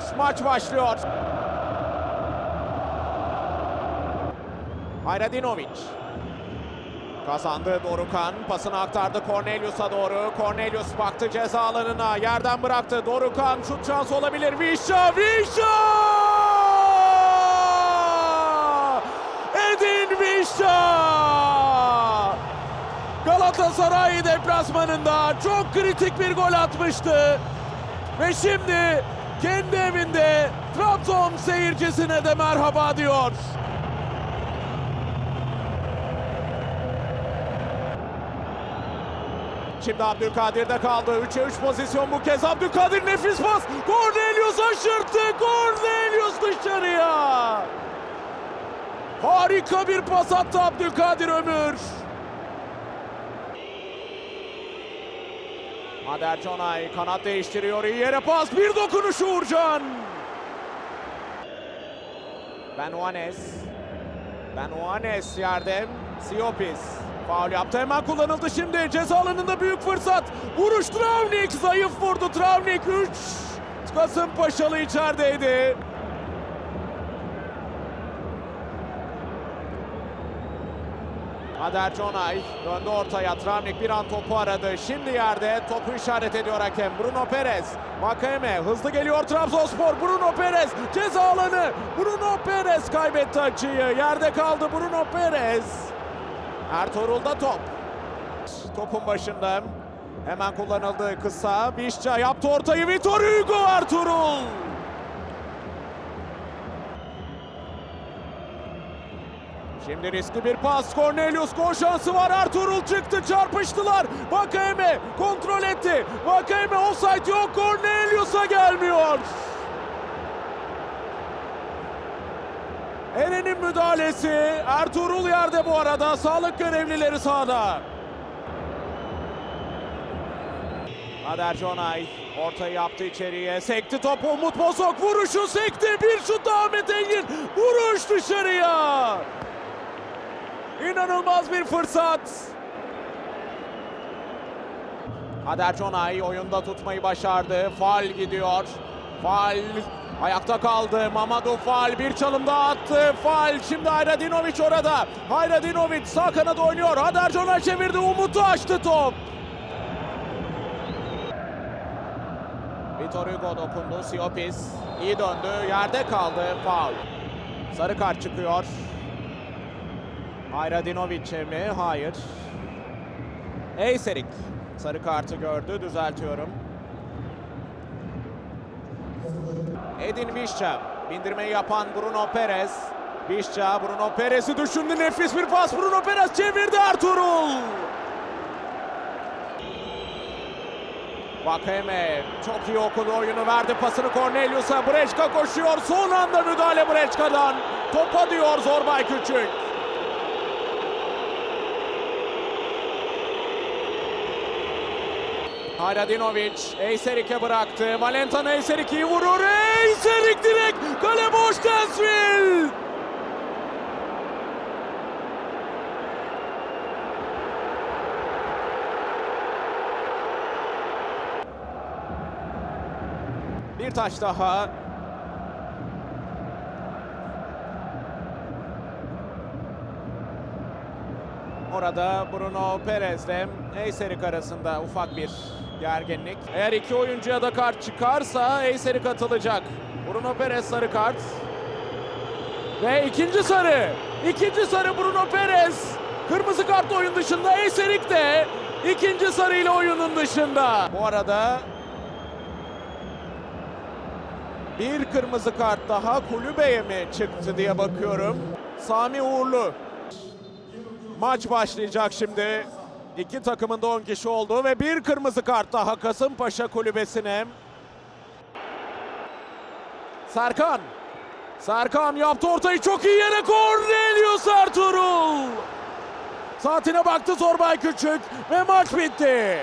geliyor. Maç başlıyor. Hayradinovic. Kazandı Dorukan. Pasını aktardı Cornelius'a doğru. Cornelius baktı ceza alanına. Yerden bıraktı. Dorukan şut şansı olabilir. Vişa! Vişa! Edin Vişa! Galatasaray deplasmanında çok kritik bir gol atmıştı. Ve şimdi kendi evinde Trabzon seyircisine de merhaba diyor. Şimdi Abdülkadir'de kaldı. 3'e 3 pozisyon bu kez. Abdülkadir nefis pas. Cornelius aşırttı. Cornelius dışarıya. Harika bir pas attı Abdülkadir Ömür. Mader kanat değiştiriyor. İyi yere pas. Bir dokunuş Uğurcan. Ben Juanes. Ben Juanes yerde. Siopis. Faul yaptı hemen kullanıldı şimdi. Ceza alanında büyük fırsat. Vuruş Travnik. Zayıf vurdu Travnik. 3. Kasımpaşalı içerideydi. Ader Conay döndü ortaya. Travnik bir an topu aradı. Şimdi yerde topu işaret ediyor hakem. Bruno Perez. Vakayeme hızlı geliyor Trabzonspor. Bruno Perez ceza alanı. Bruno Perez kaybetti açıyı. Yerde kaldı Bruno Perez. Ertuğrul'da top. Topun başında. Hemen kullanıldı kısa. Vişça yaptı ortayı. Vitor Hugo Ertuğrul. Şimdi riskli bir pas. Cornelius gol şansı var. Ertuğrul çıktı. Çarpıştılar. Vakayeme kontrol etti. Vakayeme offside yok. Cornelius'a gelmiyor. Eren'in müdahalesi. Ertuğrul yerde bu arada. Sağlık görevlileri sahada. Ader Conay ortayı yaptı içeriye. Sekti topu Umut Bozok. Vuruşu sekti. Bir şut Ahmet Engin. Vuruş dışarıya. İnanılmaz bir fırsat. Ader Conay oyunda tutmayı başardı. Fal gidiyor. Fal ayakta kaldı. Mamadou Fal bir çalım daha attı. Fal şimdi Hayradinovic orada. Hayradinovic sağ kanada oynuyor. Ader Conay çevirdi. Umut'u açtı top. Vitor Hugo dokundu. Siopis iyi döndü. Yerde kaldı. Faul. Sarı kart çıkıyor. Hayradinovic mi? Hayır. Eyserik sarı kartı gördü. Düzeltiyorum. Edin Vişça. Bindirmeyi yapan Bruno Perez. Vişça Bruno Perez'i düşündü. Nefis bir pas. Bruno Perez çevirdi Ertuğrul. Vakeme çok iyi okudu oyunu verdi pasını Cornelius'a. Breçka koşuyor. Son anda müdahale Breçka'dan. Topa diyor Zorbay Küçük. Hayradinovic Eyserik'e bıraktı. Valentin Eyserik iyi vurur. Eyserik direkt kale boş Tensvil. Bir taş daha. Orada Bruno Perez'le Eyserik arasında ufak bir gerginlik. Eğer iki oyuncuya da kart çıkarsa Eyserik atılacak. Bruno Perez sarı kart. Ve ikinci sarı. İkinci sarı Bruno Perez. Kırmızı kart oyun dışında. Eyserik de ikinci sarıyla oyunun dışında. Bu arada bir kırmızı kart daha kulübeye mi çıktı diye bakıyorum. Sami Uğurlu. Maç başlayacak şimdi. İki takımın da 10 kişi olduğu ve bir kırmızı kart daha Kasımpaşa kulübesine. Serkan. Serkan yaptı ortayı çok iyi yere Cornelius Ertuğrul. Saatine baktı Zorbay Küçük ve maç bitti.